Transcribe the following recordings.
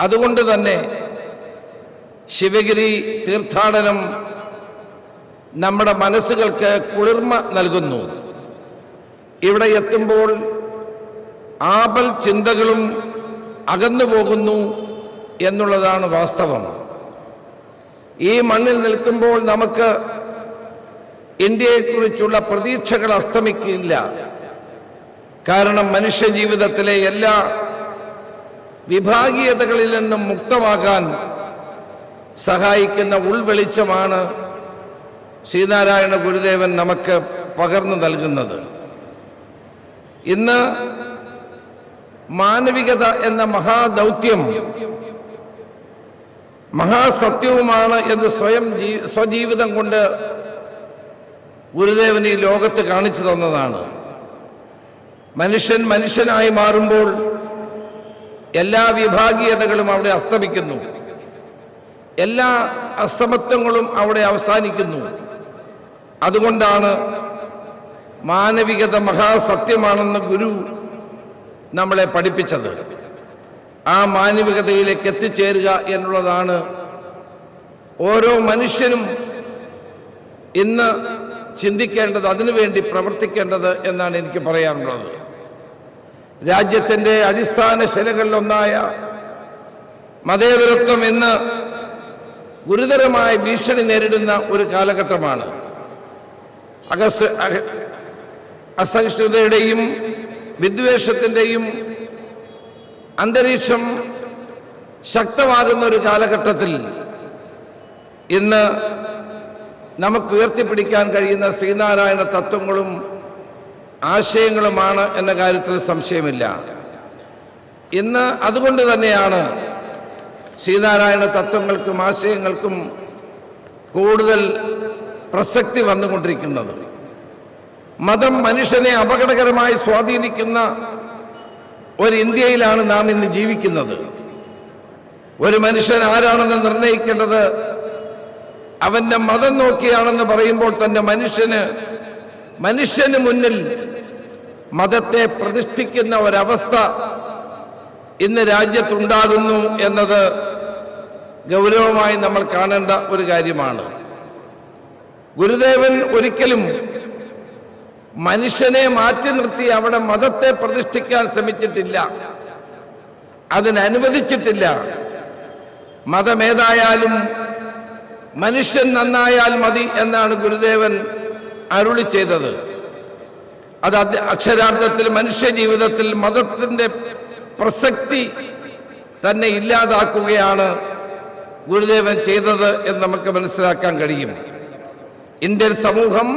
അതുകൊണ്ട് തന്നെ ശിവഗിരി തീർത്ഥാടനം നമ്മുടെ മനസ്സുകൾക്ക് കുളിർമ നൽകുന്നു. ഇവിടെ എത്തുമ്പോൾ ആപൽ ചിന്തകളും അകന്നു പോകുന്നു എന്നുള്ളതാണ് വാസ്തവം. ഈ മണ്ണിൽ നിൽക്കുമ്പോൾ നമുക്ക് ഇന്ത്യയെക്കുറിച്ചുള്ള പ്രതീക്ഷകൾ അസ്തമിക്കില്ല. കാരണം മനുഷ്യ ജീവിതത്തിലെ എല്ലാ വിഭാഗീയതകളിൽ നിന്നും മുക്തമാകാൻ സഹായിക്കുന്ന ഉൾവെളിച്ചമാണ് ശ്രീനാരായണ ഗുരുദേവൻ നമുക്ക് പകർന്നു നൽകുന്നത്. ഇന്ന് മാനവികത എന്ന മഹാദൗത്യം മഹാസത്യവുമാണ് എന്ന് സ്വയം സ്വജീവിതം കൊണ്ട് ഗുരുദേവൻ ഈ ലോകത്ത് കാണിച്ചു തന്നതാണ്. മനുഷ്യൻ മനുഷ്യനായി മാറുമ്പോൾ എല്ലാ വിഭാഗീയതകളും അവിടെ അസ്തമിക്കുന്നു. എല്ലാ അസമത്വങ്ങളും അവിടെ അവസാനിക്കുന്നു. അതുകൊണ്ടാണ് മാനവികത മഹാസത്യമാണെന്ന് ഗുരു നമ്മളെ പഠിപ്പിച്ചത്. ആ മാനവികതയിലേക്ക് എത്തിച്ചേരുക എന്നുള്ളതാണ് ഓരോ മനുഷ്യനും ഇന്ന് ചിന്തിക്കേണ്ടത് അതിനുവേണ്ടി പ്രവർത്തിക്കേണ്ടത് എന്നാണ് എനിക്ക് പറയാനുള്ളത്. രാജ്യത്തിന്റെ അടിസ്ഥാന ശിലകളിലൊന്നായ മതേതരത്വം ഇന്ന് ഗുരുതരമായ ഭീഷണി നേരിടുന്ന ഒരു കാലഘട്ടമാണ്. അഗസ് അസഹിഷ്ണുതയുടെയും വിദ്വേഷത്തിന്റെയും അന്തരീക്ഷം ശക്തമാകുന്ന ഒരു കാലഘട്ടത്തിൽ ഇന്ന് നമുക്ക് ഉയർത്തിപ്പിടിക്കാൻ കഴിയുന്ന ശ്രീനാരായണ തത്വങ്ങളും ആശയങ്ങളുമാണ് എന്ന കാര്യത്തിൽ സംശയമില്ല. ഇന്ന് അതുകൊണ്ട് തന്നെയാണ് ശ്രീനാരായണ തത്വങ്ങൾക്കും ആശയങ്ങൾക്കും കൂടുതൽ പ്രസക്തി വന്നുകൊണ്ടിരിക്കുന്നത്. മതം മനുഷ്യനെ അപകടകരമായി സ്വാധീനിക്കുന്ന ഒരു ഇന്ത്യയിലാണ് നാം ഇന്ന് ജീവിക്കുന്നത്. ഒരു മനുഷ്യൻ ആരാണെന്ന് നിർണയിക്കേണ്ടത് അവന്റെ മതം നോക്കിയാണെന്ന് പറയുമ്പോൾ തന്നെ മനുഷ്യന് മനുഷ്യന് മുന്നിൽ മതത്തെ പ്രതിഷ്ഠിക്കുന്ന ഒരവസ്ഥ ഇന്ന് രാജ്യത്തുണ്ടാകുന്നു എന്നത് ഗൗരവമായി നമ്മൾ കാണേണ്ട ഒരു കാര്യമാണ്. ഗുരുദേവൻ ഒരിക്കലും മനുഷ്യനെ മാറ്റി നിർത്തി അവിടെ മതത്തെ പ്രതിഷ്ഠിക്കാൻ ശ്രമിച്ചിട്ടില്ല. അതിനനുവദിച്ചിട്ടില്ല. മതമേതായാലും മനുഷ്യൻ നന്നായാൽ മതി എന്നാണ് ഗുരുദേവൻ അരുളി ചെയ്തത്. അത് അക്ഷരാർത്ഥത്തിൽ മനുഷ്യ ജീവിതത്തിൽ മതത്തിന്റെ പ്രസക്തി തന്നെ ഇല്ലാതാക്കുകയാണ് ഗുരുദേവൻ ചെയ്തത് എന്ന് നമുക്ക് മനസ്സിലാക്കാൻ കഴിയും. ഇന്ത്യൻ സമൂഹം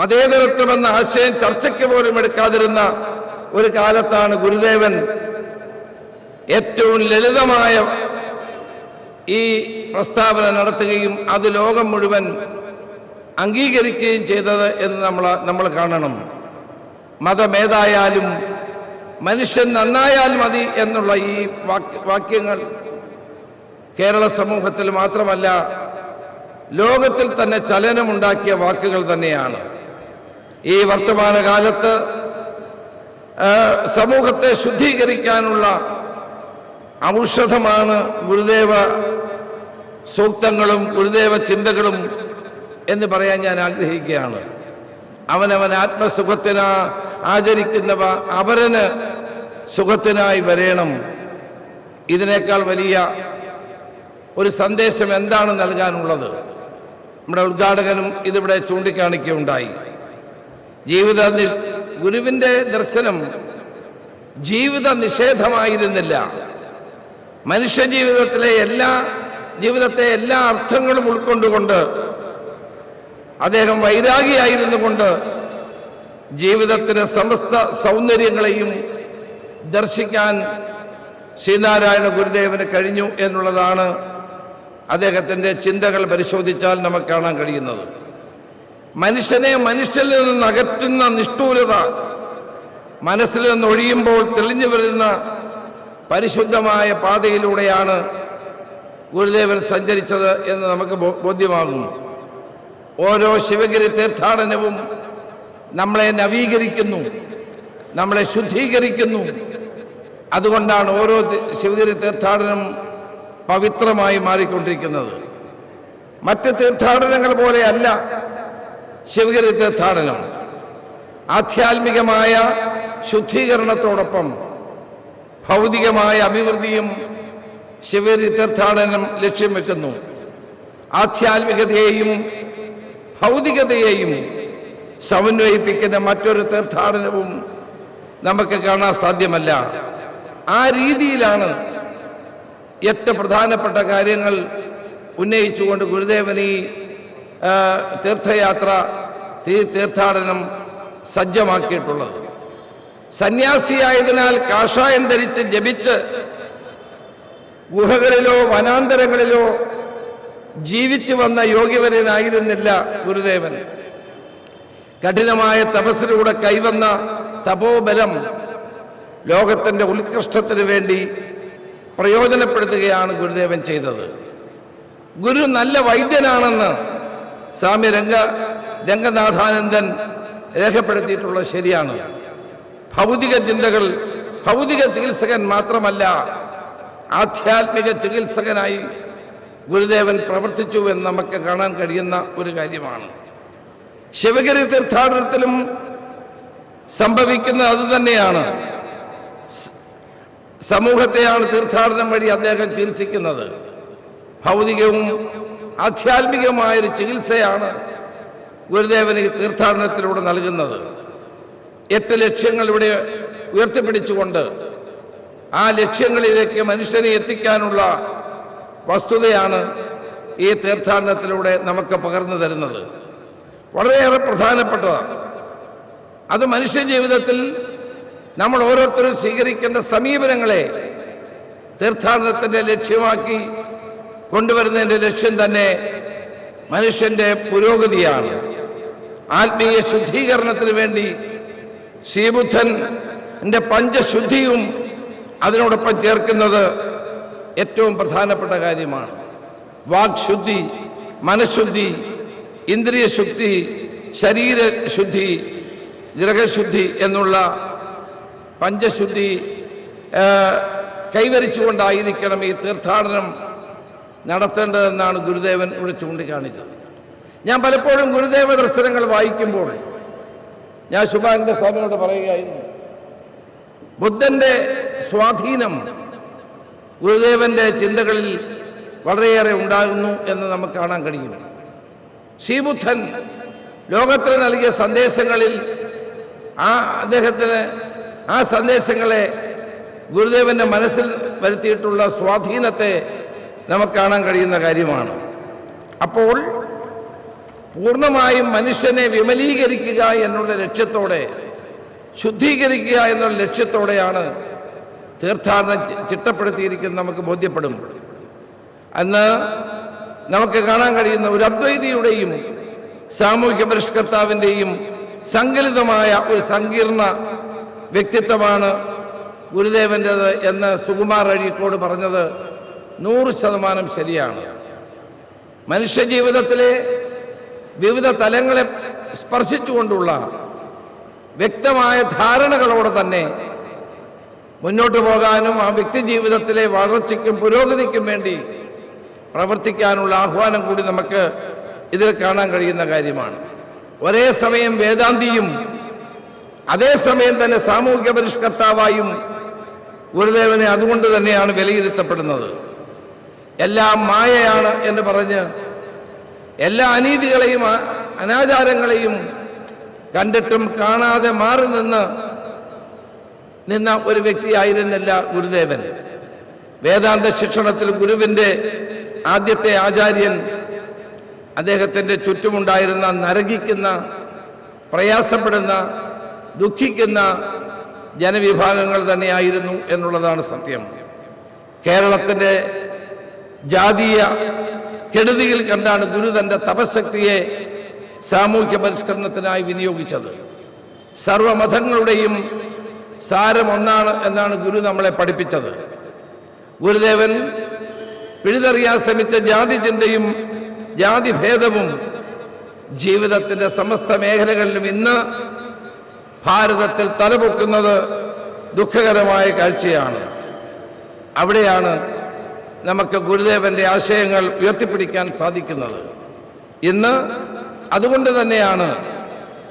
മതേതരത്വം എന്ന ആശയം ചർച്ചയ്ക്ക് പോലും എടുക്കാതിരുന്ന ഒരു കാലത്താണ് ഗുരുദേവൻ ഏറ്റവും ലളിതമായ ഈ പ്രസ്താവന നടത്തുകയും അത് ലോകം മുഴുവൻ അംഗീകരിക്കുകയും ചെയ്തത് എന്ന് നമ്മൾ നമ്മൾ കാണണം. മതമേതായാലും മനുഷ്യൻ നന്നായാൽ മതി എന്നുള്ള ഈ വാക്യങ്ങൾ കേരള സമൂഹത്തിൽ മാത്രമല്ല ലോകത്തിൽ തന്നെ ചലനമുണ്ടാക്കിയ വാക്കുകൾ തന്നെയാണ്. ഈ വർത്തമാന കാലത്ത് സമൂഹത്തെ ശുദ്ധീകരിക്കാനുള്ള ഔഷധമാണ് ഗുരുദേവ സൂക്തങ്ങളും ഗുരുദേവ ചിന്തകളും എന്ന് പറയാൻ ഞാൻ ആഗ്രഹിക്കുകയാണ്. അവനവൻ ആത്മസുഖത്തിനാ ആചരിക്കുന്നവ അവരന് സുഖത്തിനായി വരേണം. ഇതിനേക്കാൾ വലിയ ഒരു സന്ദേശം എന്താണ് നൽകാനുള്ളത്? നമ്മുടെ ഉദ്ഘാടകനും ഇതിവിടെ ചൂണ്ടിക്കാണിക്കുകയുണ്ടായി. ജീവിത ഗുരുവിന്റെ ദർശനം ജീവിത നിഷേധമായിരുന്നില്ല. മനുഷ്യ ജീവിതത്തിലെ എല്ലാ ജീവിതത്തെ എല്ലാ അർത്ഥങ്ങളും ഉൾക്കൊണ്ടുകൊണ്ട് അദ്ദേഹം വൈരാഗിയായിരുന്നു കൊണ്ട് ജീവിതത്തിന് സമസ്ത സൗന്ദര്യങ്ങളെയും ദർശിക്കാൻ ശ്രീനാരായണ ഗുരുദേവന് കഴിഞ്ഞു എന്നുള്ളതാണ് അദ്ദേഹത്തിന്റെ ചിന്തകൾ പരിശോധിച്ചാൽ നമുക്ക് കാണാൻ കഴിയുന്നത്. മനുഷ്യനെ മനുഷ്യനിൽ നിന്ന് അകറ്റുന്ന നിഷ്ഠൂരത മനസ്സിൽ നിന്ന് ഒഴിയുമ്പോൾ തെളിഞ്ഞു വരുന്ന പരിശുദ്ധമായ പാതയിലൂടെയാണ് ഗുരുദേവൻ സഞ്ചരിച്ചത് എന്ന് നമുക്ക് ബോധ്യമാകുന്നു. ബോധ്യമാകും ഓരോ ശിവഗിരി തീർത്ഥാടനവും നമ്മളെ നവീകരിക്കുന്നു നമ്മളെ ശുദ്ധീകരിക്കുന്നു. അതുകൊണ്ടാണ് ഓരോ ശിവഗിരി തീർത്ഥാടനം പവിത്രമായി മാറിക്കൊണ്ടിരിക്കുന്നത്. മറ്റ് തീർത്ഥാടനങ്ങൾ പോലെയല്ല ശിവഗിരി തീർത്ഥാടനം. ആധ്യാത്മികമായ ശുദ്ധീകരണത്തോടൊപ്പം ഭൗതികമായ അഭിവൃദ്ധിയും ശിവഗിരി തീർത്ഥാടനം ലക്ഷ്യം വെക്കുന്നു. ആധ്യാത്മികതയെയും ഭൗതികതയെയും സമന്വയിപ്പിക്കുന്ന മറ്റൊരു തീർത്ഥാടനവും നമുക്ക് കാണാൻ സാധ്യമല്ല. ആ രീതിയിലാണ് എട്ട് പ്രധാനപ്പെട്ട കാര്യങ്ങൾ ഉന്നയിച്ചുകൊണ്ട് ഗുരുദേവൻ ഈ തീർത്ഥയാത്ര തീർത്ഥാടനം സജ്ജമാക്കിയിട്ടുള്ളത്. സന്യാസിയായതിനാൽ കാഷായം ധരിച്ച് ജപിച്ച് ഗുഹകളിലോ വനാന്തരങ്ങളിലോ ജീവിച്ചു വന്ന യോഗ്യവരനായിരുന്നില്ല ഗുരുദേവൻ. കഠിനമായ തപസ്സിലൂടെ കൈവന്ന തപോബലം ലോകത്തിന്റെ ഉത്കൃഷ്ടത്തിന് വേണ്ടി പ്രയോജനപ്പെടുത്തുകയാണ് ഗുരുദേവൻ ചെയ്തത്. ഗുരു നല്ല വൈദ്യനാണെന്ന് സ്വാമി രംഗ രംഗനാഥാനന്ദൻ രേഖപ്പെടുത്തിയിട്ടുള്ളത് ശരിയാണ്. ഭൗതിക ചിന്തകൾ ഭൗതിക ചികിത്സകൻ മാത്രമല്ല ആധ്യാത്മിക ചികിത്സകനായി ഗുരുദേവൻ പ്രവർത്തിച്ചു എന്ന് നമുക്ക് കാണാൻ കഴിയുന്ന ഒരു കാര്യമാണ്. ശിവഗിരി തീർത്ഥാടനത്തിലും സംഭവിക്കുന്ന അത് തന്നെയാണ്. സമൂഹത്തെയാണ് തീർത്ഥാടനം വഴി അദ്ദേഹം ചികിത്സിക്കുന്നത്. ഭൗതികവും ആധ്യാത്മികവുമായൊരു ചികിത്സയാണ് ഗുരുദേവന് തീർത്ഥാടനത്തിലൂടെ നൽകുന്നത്. എട്ട് ലക്ഷ്യങ്ങൾ ഇവിടെ ഉയർത്തിപ്പിടിച്ചുകൊണ്ട് ആ ലക്ഷ്യങ്ങളിലേക്ക് മനുഷ്യനെ എത്തിക്കാനുള്ള വസ്തുതയാണ് ഈ തീർത്ഥാടനത്തിലൂടെ നമുക്ക് പകർന്നു തരുന്നത്. വളരെയേറെ പ്രധാനപ്പെട്ടതാണ്. അത് മനുഷ്യ ജീവിതത്തിൽ നമ്മൾ ഓരോരുത്തരും സ്വീകരിക്കേണ്ട സമീപനങ്ങളെ തീർത്ഥാടനത്തിന്റെ ലക്ഷ്യമാക്കി കൊണ്ടുവരുന്നതിന്റെ ലക്ഷ്യം തന്നെ മനുഷ്യന്റെ പുരോഗതിയാണ്. ആത്മീയ ശുദ്ധീകരണത്തിന് വേണ്ടി ശ്രീബുദ്ധന്റെ പഞ്ചശുദ്ധിയും അതിനോടൊപ്പം ചേർക്കുന്നത് ഏറ്റവും പ്രധാനപ്പെട്ട കാര്യമാണ്. വാക്ശുദ്ധി മനഃശുദ്ധി ഇന്ദ്രിയശുദ്ധി ശരീരശുദ്ധി ഗ്രഹശുദ്ധി എന്നുള്ള പഞ്ചശുദ്ധി കൈവരിച്ചുകൊണ്ടായിരിക്കണം ഈ തീർത്ഥാടനം നടത്തേണ്ടതെന്നാണ് ഗുരുദേവൻ ഇവിടെ ചൂണ്ടിക്കാണിച്ചത്. ഞാൻ പലപ്പോഴും ഗുരുദേവ ദർശനങ്ങൾ വായിക്കുമ്പോൾ ഞാൻ ശുഭാനന്ദ സ്വാമിയോട് പറയുകയായിരുന്നു ബുദ്ധന്റെ സ്വാധീനം ഗുരുദേവന്റെ ചിന്തകളിൽ വളരെയേറെ ഉണ്ടാകുന്നു എന്ന് നമുക്ക് കാണാൻ കഴിയും. ശ്രീബുദ്ധൻ ലോകത്തിന് നൽകിയ സന്ദേശങ്ങളിൽ ആ അദ്ദേഹത്തിന് ആ സന്ദേശങ്ങളെ ഗുരുദേവന്റെ മനസ്സിൽ വരുത്തിയിട്ടുള്ള സ്വാധീനത്തെ നമുക്ക് കാണാൻ കഴിയുന്ന കാര്യമാണ്. അപ്പോൾ പൂർണമായും മനുഷ്യനെ വിമലീകരിക്കുക എന്നുള്ള ലക്ഷ്യത്തോടെ ശുദ്ധീകരിക്കുക എന്നുള്ള ലക്ഷ്യത്തോടെയാണ് തീർത്ഥാടനം ചിട്ടപ്പെടുത്തിയിരിക്കുന്നത് നമുക്ക് ബോധ്യപ്പെടും. അന്ന് നമുക്ക് കാണാൻ കഴിയുന്ന ഒരു അദ്വൈതിയുടെയും സാമൂഹ്യ പരിഷ്കർത്താവിന്റെയും സങ്കലിതമായ ഒരു സങ്കീർണ വ്യക്തിത്വമാണ് ഗുരുദേവന്റെത് എന്ന് സുകുമാർ അഴീക്കോട് പറഞ്ഞത് നൂറ് ശതമാനം ശരിയാണ്. മനുഷ്യജീവിതത്തിലെ വിവിധ തലങ്ങളെ സ്പർശിച്ചുകൊണ്ടുള്ള വ്യക്തമായ ധാരണകളോടെ തന്നെ മുന്നോട്ട് പോകാനും ആ വ്യക്തി ജീവിതത്തിലെ വളർച്ചയ്ക്കും പുരോഗതിക്കും വേണ്ടി പ്രവർത്തിക്കാനുള്ള ആഹ്വാനം കൂടി നമുക്ക് ഇതിൽ കാണാൻ കഴിയുന്ന കാര്യമാണ്. ഒരേ സമയം വേദാന്തിയും അതേസമയം തന്നെ സാമൂഹ്യ പരിഷ്കർത്താവായും ഗുരുദേവനെ അതുകൊണ്ട് തന്നെയാണ് വിലയിരുത്തപ്പെടുന്നത്. എല്ലാം മായയാണ് എന്ന് പറഞ്ഞ് എല്ലാ അനീതികളെയും അനാചാരങ്ങളെയും കണ്ടിട്ടും കാണാതെ മാറി നിന്ന് നിന്ന ഒരു വ്യക്തിയായിരുന്നില്ല ഗുരുദേവൻ. വേദാന്ത ശിക്ഷണത്തിൽ ഗുരുവിന്റെ ആദ്യത്തെ ആചാര്യൻ അദ്ദേഹത്തിന്റെ ചുറ്റുമുണ്ടായിരുന്ന നരകിക്കുന്ന പ്രയാസപ്പെടുന്ന ദുഃഖിക്കുന്ന ജനവിഭാഗങ്ങൾ തന്നെയായിരുന്നു എന്നുള്ളതാണ് സത്യം. കേരളത്തിന്റെ ജാതീയ കെടുതിയിൽ കണ്ടാണ് ഗുരു തന്റെ തപശക്തിയെ സാമൂഹ്യ പരിഷ്കരണത്തിനായി വിനിയോഗിച്ചത്. സർവമതങ്ങളുടെയും സാരം ഒന്നാണ് എന്നാണ് ഗുരു നമ്മളെ പഠിപ്പിച്ചത്. ഗുരുദേവൻ പിഴുതെറിയാൻ ശ്രമിച്ച ജാതി ചിന്തയും ജാതി ഭേദവും ജീവിതത്തിന്റെ സമസ്ത മേഖലകളിലും ഇന്ന് ഭാരതത്തിൽ തലപൊക്കുന്നത് ദുഃഖകരമായ കാഴ്ചയാണ്. അവിടെയാണ് നമുക്ക് ഗുരുദേവന്റെ ആശയങ്ങൾ ഉയർത്തിപ്പിടിക്കാൻ സാധിക്കുന്നത്. ഇന്ന് അതുകൊണ്ട് തന്നെയാണ്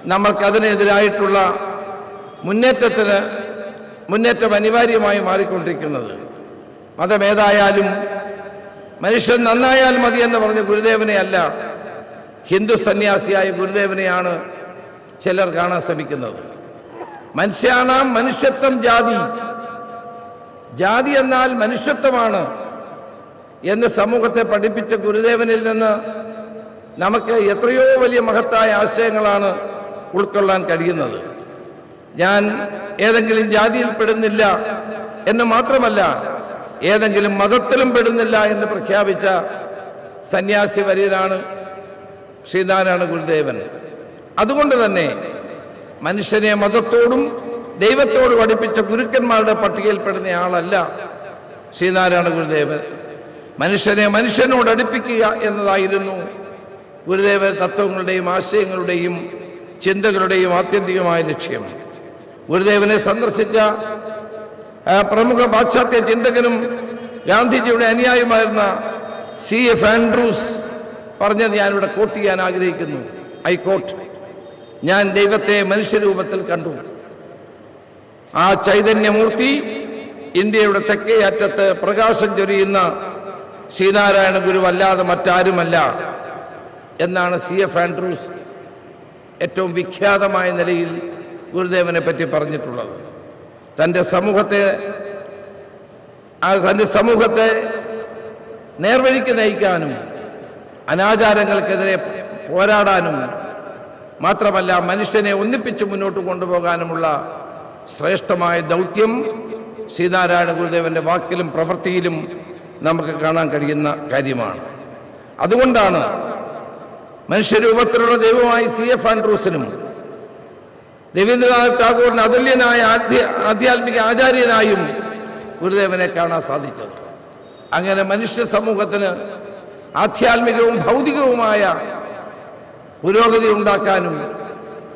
നമ്മൾക്കതിനെതിരായിട്ടുള്ള മുന്നേറ്റത്തിന് മുന്നേറ്റം അനിവാര്യമായി മാറിക്കൊണ്ടിരിക്കുന്നത്. മതമേതായാലും മനുഷ്യൻ നന്നായാൽ മതി എന്ന് പറഞ്ഞ് ഗുരുദേവനെ അല്ല ഹിന്ദു സന്യാസിയായ ഗുരുദേവനെയാണ് ചിലർ കാണാൻ ശ്രമിക്കുന്നത്. മനുഷ്യാണാം മനുഷ്യത്വം ജാതി. ജാതി എന്നാൽ മനുഷ്യത്വമാണ് എന്ന് സമൂഹത്തെ പഠിപ്പിച്ച ഗുരുദേവനിൽ നിന്ന് നമുക്ക് എത്രയോ വലിയ മഹത്തായ ആശയങ്ങളാണ് ഉൾക്കൊള്ളാൻ കഴിയുന്നത്. ഞാൻ ഏതെങ്കിലും ജാതിയിൽ പെടുന്നില്ല എന്ന് മാത്രമല്ല ഏതെങ്കിലും മതത്തിലും പെടുന്നില്ല എന്ന് പ്രഖ്യാപിച്ച സന്യാസി വരിയിലാണ് ശ്രീനാരായണ ഗുരുദേവൻ. അതുകൊണ്ട് തന്നെ മനുഷ്യനെ മതത്തോടും ദൈവത്തോടും അടുപ്പിച്ച ഗുരുക്കന്മാരുടെ പട്ടികയിൽപ്പെടുന്ന ആളല്ല ശ്രീനാരായണ ഗുരുദേവൻ. മനുഷ്യനെ മനുഷ്യനോട് അടുപ്പിക്കുക എന്നതായിരുന്നു ഗുരുദേവ തത്വങ്ങളുടെയും ആശയങ്ങളുടെയും ചിന്തകളുടെയും ആത്യന്തികമായ ലക്ഷ്യം. ഗുരുദേവനെ സന്ദർശിച്ച പ്രമുഖ പാശ്ചാത്യ ചിന്തകനും ഗാന്ധിജിയുടെ അനുയായിയുമായിരുന്ന സി എഫ് ആൻഡ്രൂസ് പറഞ്ഞത് ഞാനിവിടെ കോട്ട് ചെയ്യാൻ ആഗ്രഹിക്കുന്നു. ഐ കോട്ട് ഞാൻ ദൈവത്തെ മനുഷ്യരൂപത്തിൽ കണ്ടു. ആ ചൈതന്യമൂർത്തി ഇന്ത്യയുടെ തെക്കേ അറ്റത്ത് പ്രകാശം ചൊരിയുന്ന ശ്രീനാരായണ ഗുരു അല്ലാതെ മറ്റാരുമല്ല എന്നാണ് സി എഫ് ആൻഡ്രൂസ് ഏറ്റവും വിഖ്യാതമായ നിലയിൽ ഗുരുദേവനെ പറ്റി പറഞ്ഞിട്ടുള്ളത്. തന്റെ സമൂഹത്തെ ആ തന്റെ സമൂഹത്തെ നേർവഴിക്ക് നയിക്കാനും അനാചാരങ്ങൾക്കെതിരെ പോരാടാനും മാത്രമല്ല മനുഷ്യനെ ഒന്നിപ്പിച്ച് മുന്നോട്ട് കൊണ്ടുപോകാനുമുള്ള ശ്രേഷ്ഠമായ ദൗത്യം ശ്രീനാരായണ ഗുരുദേവന്റെ വാക്കിലും പ്രവൃത്തിയിലും നമുക്ക് കാണാൻ കഴിയുന്ന കാര്യമാണ്. അതുകൊണ്ടാണ് മനുഷ്യരൂപത്തിലുള്ള ദൈവമായി സി എഫ് ആൻഡ്രൂസിനും രവീന്ദ്രനാഥ് ടാഗോറിന് അതുല്യനായ ആധ്യ ആധ്യാത്മിക ആചാര്യനായും ഗുരുദേവനെ കാണാൻ സാധിച്ചത്. അങ്ങനെ മനുഷ്യ സമൂഹത്തിന് ആധ്യാത്മികവും ഭൗതികവുമായ പുരോഗതി ഉണ്ടാക്കാനും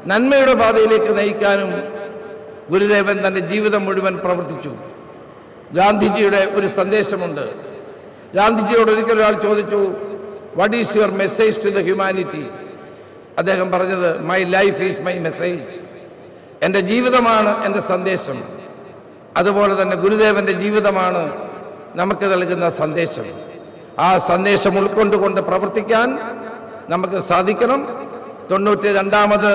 നന്മയുടെ പാതയിലേക്ക് നയിക്കാനും ഗുരുദേവൻ തന്റെ ജീവിതം മുഴുവൻ പ്രവർത്തിച്ചു. ഗാന്ധിജിയുടെ ഒരു സന്ദേശമുണ്ട്. ഗാന്ധിജിയോട് ഒരിക്കൽ ഒരാൾ ചോദിച്ചു what is your message to the humanity അദ്ദേഹം പറഞ്ഞത് my life is my message എന്റെ ജീവിതമാണ് എന്റെ സന്ദേശം. അതുപോലെ തന്നെ ഗുരുദേവന്റെ ജീവിതമാണ് നമുക്ക് നൽകുന്ന സന്ദേശം. ആ സന്ദേശം ഉൾക്കൊണ്ടുകൊണ്ട് പ്രവർത്തിക്കാൻ നമുക്ക് സാധിക്കണം. തൊണ്ണൂറ്റി രണ്ടാമത്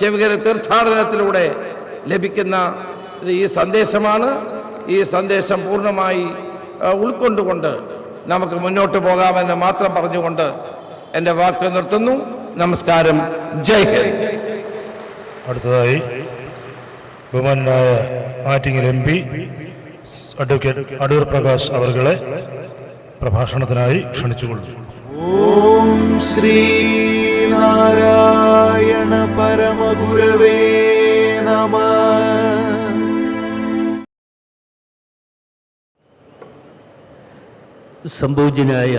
ശിവഗിര തീർത്ഥാടനത്തിലൂടെ ലഭിക്കുന്ന ഈ സന്ദേശമാണ്. ഈ സന്ദേശം പൂർണമായി ഉൾക്കൊണ്ടുകൊണ്ട് നമുക്ക് മുന്നോട്ട് പോകാമെന്ന് മാത്രം പറഞ്ഞുകൊണ്ട് എന്റെ വാക്ക് നിർത്തുന്നു. നമസ്കാരം. ജയ് ഹിന്ദ്. അടുത്തതായി ബഹുമാനായ Attingal M P advocate Adoor Prakash അവർകളെ പ്രഭാഷണത്തിനായി ക്ഷണിച്ചുകൊള്ളു ഓം ശ്രീ നാരായണ പരമഗുരവേ നമ. സംഭൂജനായ